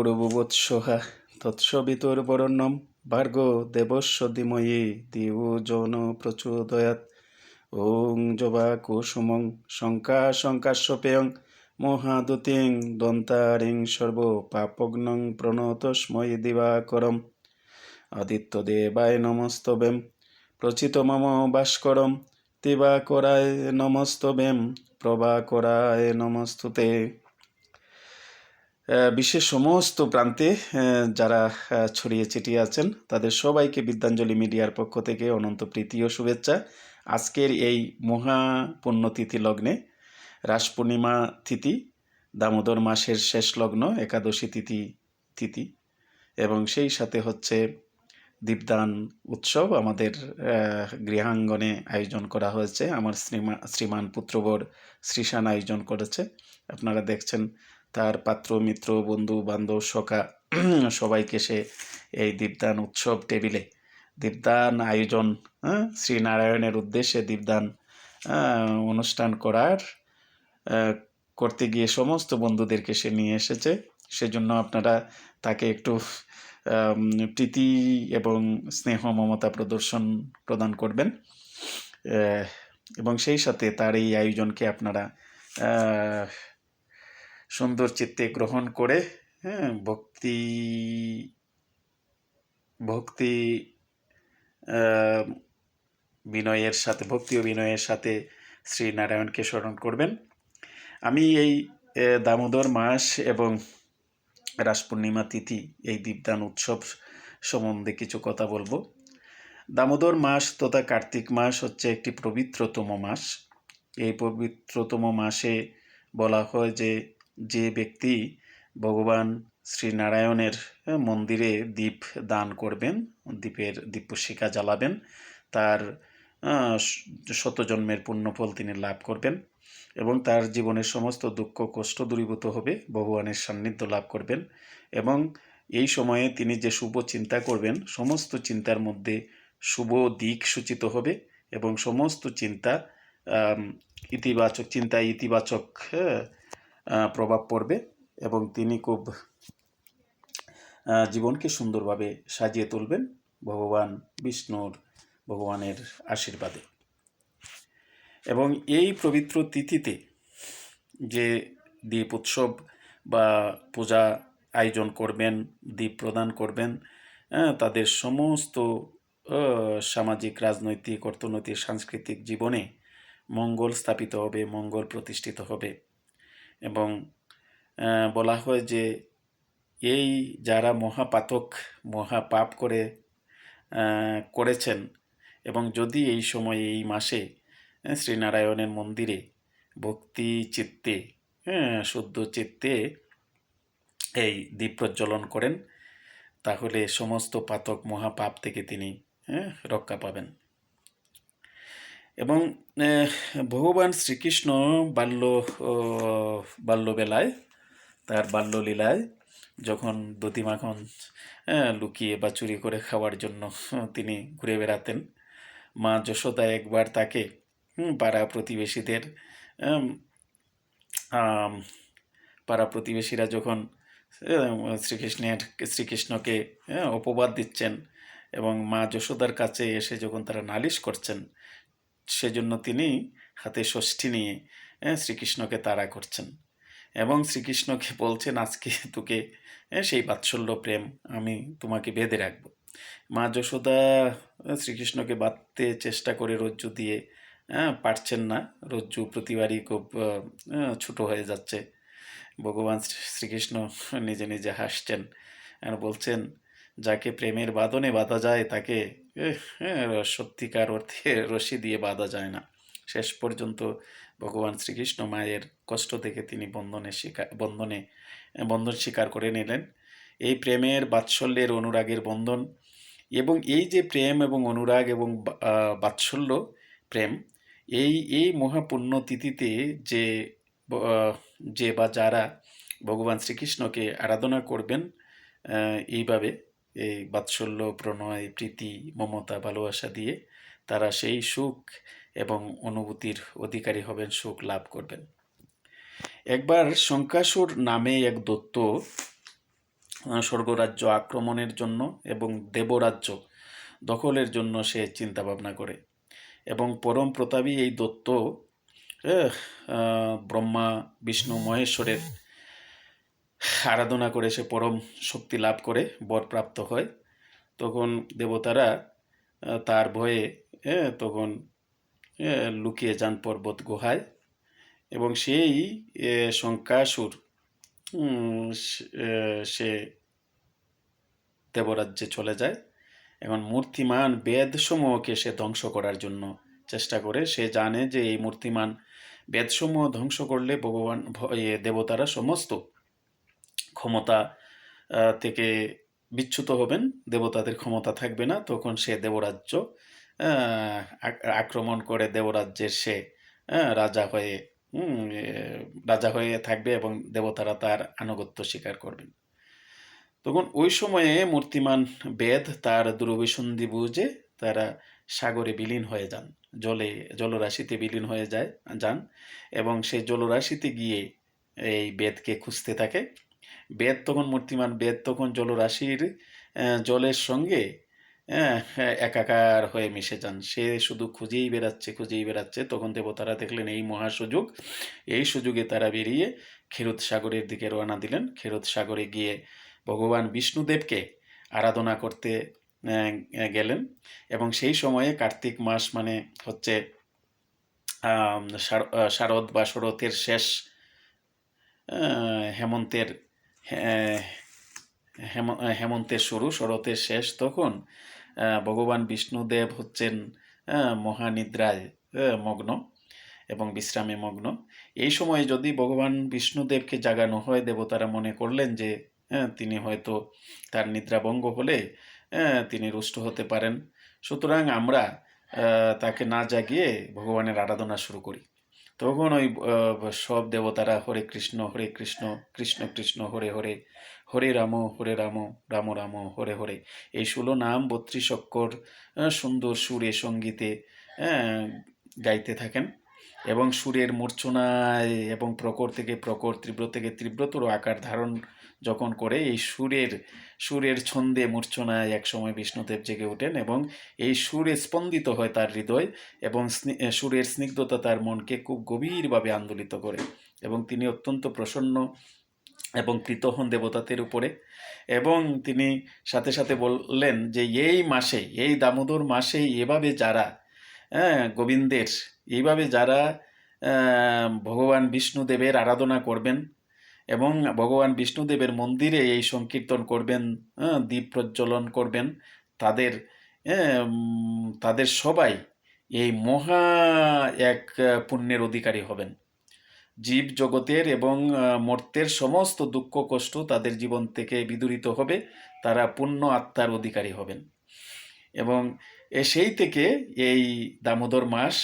ভূর্ভুবৎসহা তৎসবিতুর্বরণ্যম ভার্গ দেবস্য ধীমহি দিউ যৌন প্রচোদয়াৎ। ওং জবা কুসুমং, শঙ্কা শঙ্কাস্বপেয়ং মহাদুতিং, দন্তারিং সর্ব পাপগ্নং প্রণতস্মৈ দিবাকরম। আদিত্যদেবায় নমস্তবেম, প্রচিত মম ভাস্করম দিবাকরায় নমস্তবেম, প্রভাকরায় নমস্তুতে। বিশ্বের সমস্ত প্রান্তে যারা ছড়িয়ে ছিটিয়ে আছেন, তাদের সবাইকে বিদ্যাঞ্জলি মিডিয়ার পক্ষ থেকে অনন্ত প্রীতি ও শুভেচ্ছা। আজকের এই মহা পুণ্যতিথি লগ্নে রাস পূর্ণিমা তিথি, দামোদর মাসের শেষ লগ্ন, একাদশী তিথি তিথি, এবং সেই সাথে হচ্ছে দীপদান উৎসব আমাদের গৃহাঙ্গনে আয়োজন করা হয়েছে। আমার শ্রীমা, শ্রীমান পুত্রবর শ্রীশান আয়োজন করেছে। আপনারা দেখছেন তার পাত্র মিত্র বন্ধু বান্ধব সখা সবাইকে সে এই দীপদান উৎসব টেবিলে দীপদান আয়োজন হ্যাঁ, শ্রীনারায়ণের উদ্দেশ্যে দীপদান অনুষ্ঠান করার করতে গিয়ে সমস্ত বন্ধুদেরকে সে নিয়ে এসেছে। সেজন্য আপনারা তাকে একটু প্রীতি এবং স্নেহ মমতা প্রদর্শন প্রদান করবেন। এবং সেই সাথে তার এই আয়োজনকে আপনারা সুন্দর চিত্তে গ্রহণ করে হ্যাঁ ভক্তি ভক্তি বিনয়ের সাথে, ভক্তি ও বিনয়ের সাথে শ্রী নারায়ণকে স্মরণ করবেন। আমি এই দামোদর মাস এবং রাস পূর্ণিমা তিথি, এই দীপদান উৎসব সম্বন্ধে কিছু কথা বলব। দামোদর মাস তথা কার্তিক মাস হচ্ছে একটি পবিত্রতম মাস। এই পবিত্রতম মাসে বলা হয় যে যে ব্যক্তি ভগবান শ্রীনারায়ণের মন্দিরে দীপ দান করবেন দীপের দীপশিখা জ্বালাবেন তার আহ, শ- শত জন্মের পুণ্যফল তিনি লাভ করবেন এবং তার জীবনের সমস্ত দুঃখ কষ্ট দূরীভূত হবে ভগবানের সান্নিধ্য লাভ করবেন এবং এই সময়ে তিনি যে শুভ চিন্তা করবেন সমস্ত চিন্তার মধ্যে শুভ দিক সূচিত হবে এবং সমস্ত চিন্তা ইতিবাচক চিন্তায় ইতিবাচক প্রভাব পড়বে এবং তিনি খুব জীবনকে সুন্দরভাবে সাজিয়ে তুলবেন ভগবান বিষ্ণুর, ভগবানের আশীর্বাদে। এবং এই পবিত্র তিথিতে যে দ্বীপ উৎসব বা পূজা আয়োজন করবেন দ্বীপ প্রদান করবেন তাদের সমস্ত সামাজিক, রাজনৈতিক, অর্থনৈতিক, সাংস্কৃতিক জীবনে মঙ্গল স্থাপিত হবে, মঙ্গল প্রতিষ্ঠিত হবে। এবং বলা হয় যে এই যারা মহাপাতক, মহাপাপ করে করেছেন এবং যদি এই সময়ে, এই মাসে শ্রীনারায়ণের মন্দিরে ভক্তি চিত্তে হ্যাঁ শুদ্ধ চিত্তে এই দীপ প্রজ্বলন করেন, তাহলে সমস্ত পাতক মহাপাপ থেকে তিনি রক্ষা পাবেন। এবং ভগবান শ্রীকৃষ্ণ বাল্য বাল্যবেলায়, তার বাল্যলীলায় যখন দধি মাখন লুকিয়ে বা চুরি করে খাওয়ার জন্য তিনি ঘুরে বেড়াতেন, মা যশোদা একবার তাকে পাড়া প্রতিবেশীদের পাড়া প্রতিবেশীরা যখন শ্রীকৃষ্ণের, শ্রীকৃষ্ণকে অপবাদ দিচ্ছেন এবং মা যশোদার কাছে এসে যখন তারা নালিশ করছেন সেজন্য তিনি হাতে ষষ্ঠী নিয়ে শ্রীকৃষ্ণকে তাড়া করছেন। এবং শ্রীকৃষ্ণকে বলছেন আজকে তোকে সেই বাৎসল্য প্রেম আমি তোমাকে বেঁধে রাখব। মা যশোদা শ্রীকৃষ্ণকে বাঁধতে চেষ্টা করে রজ্জু দিয়ে পারছেন না। রজ্জু প্রতিবারই খুব আহ, হয়ে যাচ্ছে। ভগবান শ্রী- শ্রীকৃষ্ণ নিজে নিজে হাসছেন আর বলছেন যাকে প্রেমের বাঁধনে বাঁধা যায় তাকে হ্যাঁ, সত্যিকার অর্থে রশি দিয়ে বাঁধা যায় না। শেষ পর্যন্ত ভগবান শ্রীকৃষ্ণ মায়ের কষ্ট থেকে তিনি বন্ধনে স্বীকার বন্ধনে বন্ধন স্বীকার করে নিলেন। এই প্রেমের বাৎসল্যের অনুরাগের বন্ধন এবং এই যে প্রেম এবং অনুরাগ এবং বাৎসল্য প্রেম এই এই মহাপুণ্য তিথিতে যে যে বা যারা ভগবান শ্রীকৃষ্ণকে আরাধনা করবেন এইভাবে এই বাৎসল্য, প্রণয়, প্রীতি, মমতা, ভালোবাসা দিয়ে তারা সেই সুখ এবং অনুভূতির অধিকারী হবেন, সুখ লাভ করবেন। একবার শঙ্কাসুর নামে এক দত্ত স্বর্গরাজ্য আক্রমণের জন্য এবং দেবরাজ্য দখলের জন্য সে চিন্তা ভাবনা করে এবং পরম প্রতাপী এই দত্ত ব্রহ্মা, বিষ্ণু, মহেশ্বরের আরাধনা করে সে পরম শক্তি লাভ করে বর প্রাপ্ত হয়। তখন দেবতারা তার ভয়ে তখন লুকিয়ে যান পর্বত গুহায় এবং সেই শঙ্কাসুর সে- দেবরাজ্যে চলে যায়। এখন মূর্তিমান বেদসমূহকে সে ধ্বংস করার জন্য চেষ্টা করে। সে জানে যে এই মূর্তিমান বেদসমূহ ধ্বংস করলে ভগবান দেবতারা সমস্ত ক্ষমতা থেকে বিচ্যুত হবেন। দেবতাদের ক্ষমতা থাকবে না। তখন সে দেবরাজ্য আক্রমণ করে দেবরাজ্যের সে রাজা হয়ে রাজা হয়ে থাকবে এবং দেবতারা তার আনুগত্য স্বীকার করবেন। তখন ওই সময়ে মূর্তিমান বেদ তার দুরভিসন্ধি বুঝে তারা সাগরে বিলীন হয়ে যান। জলে, জলরাশিতে বিলীন হয়ে যায়, যান এবং সেই জলরাশিতে গিয়ে এই বেদকে খুঁজতে থাকে। বেদ তখন মূর্তিমান, বেদ তখন জলরাশির জলের সঙ্গে একাকার হয়ে মিশে যান। সে শুধু খুঁজেই বেড়াচ্ছে খুঁজেই বেড়াচ্ছে। তখন দেবতারা দেখলেন, এই মহা সুযোগ এই সুযোগে তারা বেরিয়ে ক্ষীরোদ সাগরের দিকে রওনা দিলেন। ক্ষীরোদ সাগরে গিয়ে ভগবান বিষ্ণুদেবকে আরাধনা করতে গেলেন। এবং সেই সময়ে কার্তিক মাস মানে হচ্ছে শারদ বা শরতের শেষ হেমন্তের হেম- হেমন্তের শুরু শরতের শেষ তখন ভগবান বিষ্ণুদেব হচ্ছেন মহানিদ্রায় মগ্ন এবং বিশ্রামে মগ্ন। এই সময়ে যদি ভগবান বিষ্ণুদেবকে জাগানো হয়, দেবতারা মনে করলেন যে তিনি হয়তো তার নিদ্রাভঙ্গ হলে তিনি রুষ্ট হতে পারেন। সুতরাং আমরা তাকে না জাগিয়ে ভগবানের আরাধনা শুরু করি। তখন ওই সব দেবতারা হরে কৃষ্ণ হরে কৃষ্ণ কৃষ্ণ কৃষ্ণ, হরে হরে হরে রাম হরে রাম রাম রাম, হরে হরে। এই ষোলো নাম বত্রিশ অক্ষর সুন্দর সুরে সঙ্গীতে গাইতে থাকেন এবং সুরের মূর্ছনায় এবং প্রকর থেকে প্রকর, তীব্র থেকে তীব্রতর আকার ধারণ যখন করে এই সুরের সুরের ছন্দে মূর্ছনায় একসময় বিষ্ণুদেব জেগে ওঠেন এবং এই সুরে স্পন্দিত হয় তার হৃদয় এবং সুরের স্নিগ্ধতা তার মনকে খুব গভীরভাবে আন্দোলিত করে এবং তিনি অত্যন্ত প্রসন্ন এবং প্রীত হন দেবতাদের উপরে এবং তিনি সাথে সাথে বললেন যে, এই মাসে, এই দামোদর মাসে এভাবে যারা হ্যাঁ গোবিন্দের এইভাবে যারা ভগবান বিষ্ণুদেবের আরাধনা করবেন এবং ভগবান বিষ্ণুদেবের মন্দিরে এই সংকীর্তন করবেন হ্যাঁ, দীপ প্রজ্বলন করবেন তাদের হ্যাঁ, তাদের সবাই এই মহা এক পুণ্যের অধিকারী হবেন। জীব জগতের এবং মর্তের সমস্ত দুঃখ কষ্ট তাদের জীবন থেকে বিদূরিত হবে তারা পূর্ণ আত্মার অধিকারী হবেন। এবং সেই থেকে এই দামোদর মাস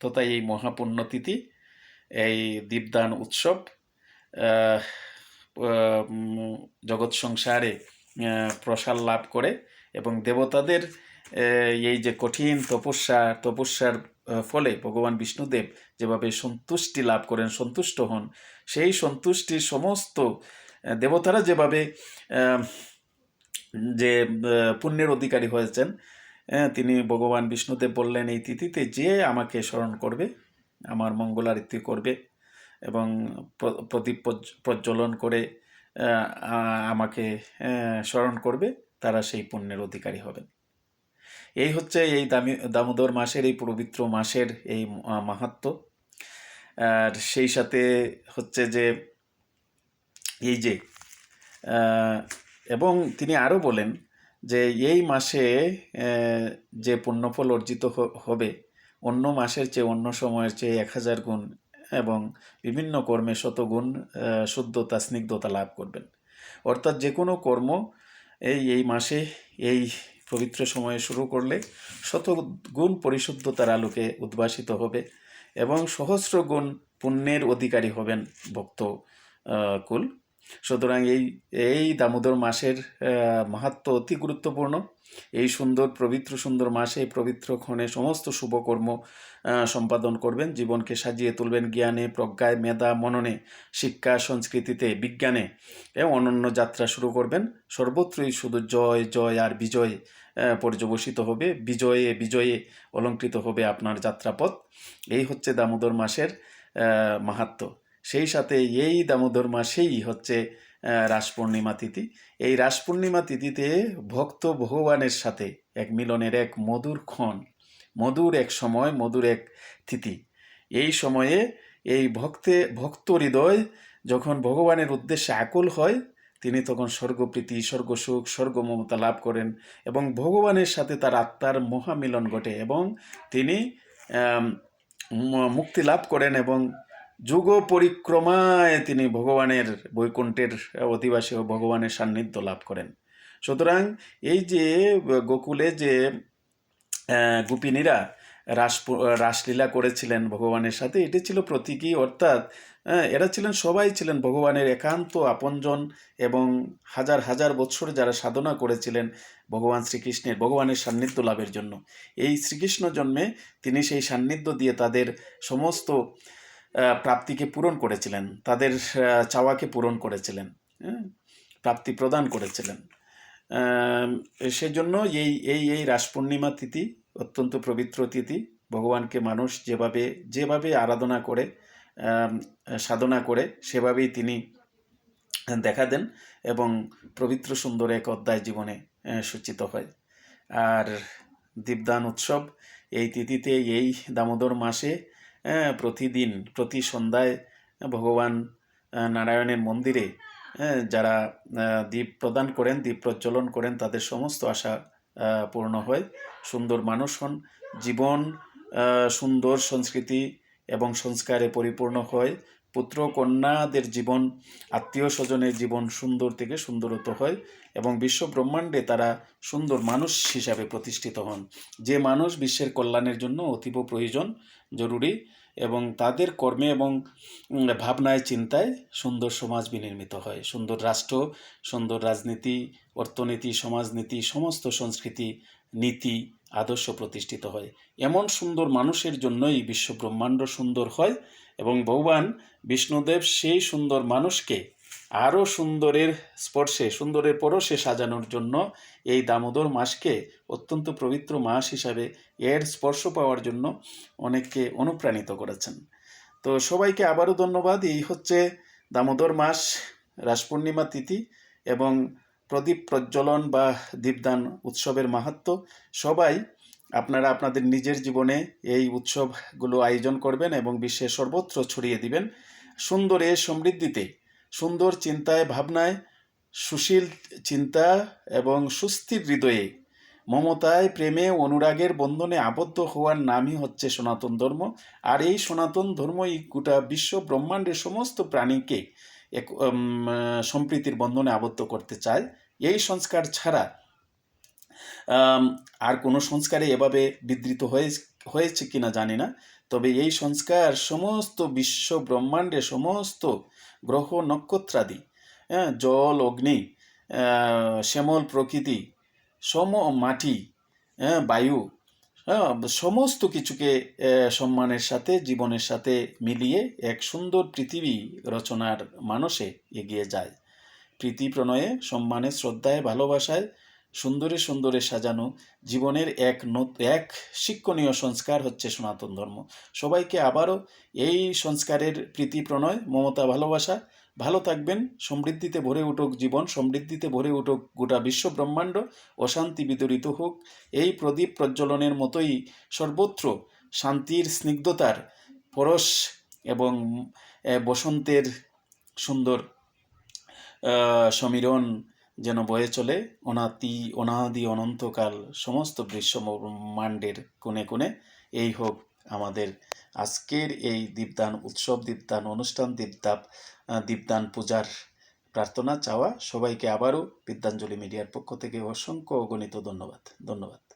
তথা এই মহাপুণ্যতিথি এই দীপদান উৎসব জগৎ সংসারে প্রসার লাভ করে এবং দেবতাদের এই যে কঠিন তপস্যা, তপস্যার ফলে ভগবান বিষ্ণুদেব যেভাবে সন্তুষ্টি লাভ করেন, সন্তুষ্ট হন, সেই সন্তুষ্টির সমস্ত দেবতারা যেভাবে যে পুণ্যের অধিকারী হয়েছেন তিনি ভগবান বিষ্ণুদেব বললেন এই তিথিতে যে আমাকে স্মরণ করবে, আমার মঙ্গলারতি করবে। এবং প্রদীপ প্রজ্ব- প্রজ্বলন করে আমাকে স্মরণ করবে তারা সেই পুণ্যের অধিকারী হবেন। এই হচ্ছে এই দামি দামোদর মাসের এই পবিত্র মাসের এই আহ, মাহাত্ম্য। আর সেই সাথে হচ্ছে যে এই যে এবং তিনি আরও বলেন যে এই মাসে যে পুণ্যফল অর্জিত হবে অন্য মাসের চেয়ে অন্য সময়ের চেয়ে এক হাজার গুণ এবং বিভিন্ন কর্মে শতগুণ শুদ্ধতা, স্নিগ্ধতা লাভ করবেন। অর্থাৎ যে কোনো কর্ম এই এই মাসে, এই পবিত্র সময়ে শুরু করলে শতগুণ পরিশুদ্ধতার আলোকে উদ্ভাসিত হবে এবং সহস্র গুণ পুণ্যের অধিকারী হবেন ভক্ত কুল সুতরাং এই এই দামোদর মাসের আহ, মাহাত্ম্য অতি গুরুত্বপূর্ণ। এই সুন্দর পবিত্র সুন্দর মাসে পবিত্র ক্ষণে সমস্ত শুভকর্ম সম্পাদন করবেন। জীবনকে সাজিয়ে তুলবেন জ্ঞানে প্রজ্ঞায় মেধা মননে শিক্ষা সংস্কৃতিতে বিজ্ঞানে এবং অনন্য যাত্রা শুরু করবেন। সর্বত্রই শুধু জয় জয় আর বিজয় পর্যবসিত হবে। বিজয়ে বিজয়ে অলঙ্কৃত হবে আপনার যাত্রাপথ। এই হচ্ছে দামোদর মাসের আহ, মাহাত্ম্য সেই সাথে এই দামোদর মাসেই হচ্ছে রাস পূর্ণিমা তিথি। এই রাস পূর্ণিমা তিথিতে ভক্ত ভগবানের সাথে এক মিলনের এক মধুর ক্ষণ, মধুর এক সময়, মধুর এক তিথি। এই সময়ে এই ভক্তে, ভক্ত হৃদয় যখন ভগবানের উদ্দেশ্যে আকুল হয়, তিনি তখন স্বর্গপ্রীতি, স্বর্গসুখ, স্বর্গমমতা লাভ করেন এবং ভগবানের সাথে তার আত্মার মহামিলন ঘটে এবং তিনি মুক্তি লাভ করেন এবং যুগ পরিক্রমায় তিনি ভগবানের বৈকুণ্ঠের অধিবাসী ভগবানের সান্নিধ্য লাভ করেন। সুতরাং এই যে গোকুলে যে গোপিনীরা রাস, রাসলীলা করেছিলেন ভগবানের সাথে, এটি ছিল প্রতীকী, অর্থাৎ এরা ছিলেন, সবাই ছিলেন ভগবানের একান্ত আপনজন এবং হাজার হাজার বৎসর যারা সাধনা করেছিলেন ভগবান শ্রীকৃষ্ণের, ভগবানের সান্নিধ্য লাভের জন্য। এই শ্রীকৃষ্ণ জন্মে তিনি সেই সান্নিধ্য দিয়ে তাদের সমস্ত প্রাপ্তিকে পূরণ করেছিলেন, তাদের চাওয়াকে পূরণ করেছিলেন হ্যাঁ? প্রাপ্তি প্রদান করেছিলেন সেজন্য এই এই এই রাস পূর্ণিমা তিথি অত্যন্ত পবিত্র তিথি ভগবানকে মানুষ যেভাবে যেভাবে আরাধনা করে সাধনা করে, সেভাবেই তিনি দেখা দেন এবং পবিত্র সুন্দর এক অধ্যায় জীবনে সূচিত হয় আর দীপদান উৎসব এই তিথিতে এই দামোদর মাসে প্রতিদিন প্রতি সন্ধ্যায় ভগবান নারায়ণের মন্দিরে আহ, যারা দ্বীপ প্রদান করেন দ্বীপ প্রজ্বলন করেন তাদের সমস্ত আশা পূর্ণ হয়। সুন্দর মানুষ হন। জীবন সুন্দর সংস্কৃতি এবং সংস্কারে পরিপূর্ণ হয়। পুত্র কন্যাদের জীবন, আত্মীয় স্বজনের জীবন সুন্দর থেকে সুন্দরত হয় এবং বিশ্ব ব্রহ্মাণ্ডে তারা সুন্দর মানুষ হিসাবে প্রতিষ্ঠিত হন। যে মানুষ বিশ্বের কল্যাণের জন্য অতীব প্রয়োজন, জরুরি এবং তাদের কর্মে এবং ভাবনায়, চিন্তায় সুন্দর সমাজ বিনির্মিত হয়। সুন্দর রাষ্ট্র, সুন্দর রাজনীতি, অর্থনীতি, সমাজনীতি, সমস্ত সংস্কৃতি, নীতি আদর্শ প্রতিষ্ঠিত হয়। এমন সুন্দর মানুষের জন্যই বিশ্ব ব্রহ্মাণ্ড সুন্দর হয় এবং ভগবান বিষ্ণুদেব সেই সুন্দর মানুষকে আরও সুন্দরের স্পর্শে, সুন্দরের পরশে সাজানোর জন্য এই দামোদর মাসকে অত্যন্ত পবিত্র মাস হিসাবে এর স্পর্শ পাওয়ার জন্য অনেককে অনুপ্রাণিত করেছেন। তো সবাইকে আবারও ধন্যবাদ। এই হচ্ছে দামোদর মাস রাস পূর্ণিমা তিথি এবং প্রদীপ প্রজ্বলন বা দীপদান উৎসবের মাহাত্ম্য সবাই আপনারা আপনাদের নিজের জীবনে এই উৎসবগুলো আয়োজন করবেন এবং বিশ্বের সর্বত্র ছড়িয়ে দিবেন। সুন্দরে সমৃদ্ধিতে, সুন্দর চিন্তায়, ভাবনায়, সুশীল চিন্তা এবং সুস্থির হৃদয়ে, মমতায়, প্রেমে, অনুরাগের বন্ধনে আবদ্ধ হওয়ার নামই হচ্ছে সনাতন ধর্ম। আর এই সনাতন ধর্মই গোটা বিশ্ব ব্রহ্মাণ্ডের সমস্ত প্রাণীকে এক সম্প্রীতির বন্ধনে আবদ্ধ করতে চায়। এই সংস্কার ছাড়া আর কোনো সংস্কারে এভাবে বিধৃত হয়ে হয়েছে কিনা জানি না। তবে এই সংস্কার সমস্ত বিশ্ব ব্রহ্মাণ্ডের সমস্ত গ্রহ নক্ষত্রাদি হ্যাঁ, জল অগ্নি শ্যামল প্রকৃতি সম মাটি হ্যাঁ, বায়ু হ্যাঁ, সমস্ত কিছুকে সম্মানের সাথে জীবনের সাথে মিলিয়ে এক সুন্দর পৃথিবী রচনার মানসে এগিয়ে যায়। প্রীতি প্রণয়ে, সম্মানে, শ্রদ্ধায়, ভালোবাসায়, সুন্দরে সুন্দরে সাজানো, জীবনের এক এক শিক্ষণীয় সংস্কার হচ্ছে সনাতন ধর্ম। সবাইকে আবারও এই সংস্কারের প্রীতি প্রণয়, মমতা ভালোবাসা। ভালো থাকবেন, সমৃদ্ধিতে ভরে উঠুক জীবন, সমৃদ্ধিতে ভরে উঠুক গোটা বিশ্ব ব্রহ্মাণ্ড, অশান্তি বিতরিত হোক। এই প্রদীপ প্রজ্বলনের মতোই সর্বত্র শান্তির স্নিগ্ধতার পরশ এবং বসন্তের সুন্দর সমীরণ যেন বয়ে চলে, অনাতি, অনাদি অনন্তকাল সমস্ত ব্রহ্মাণ্ডের কোণে কোণে। এই হোক আমাদের আজকের এই দীপদান উৎসব, দীপদান অনুষ্ঠান, দীপদাপ দীপদান পূজার প্রার্থনা, চাওয়া। সবাইকে আবারও বিদ্যাঞ্জলি মিডিয়ার পক্ষ থেকে অসংখ্য অগণিত ধন্যবাদ। ধন্যবাদ।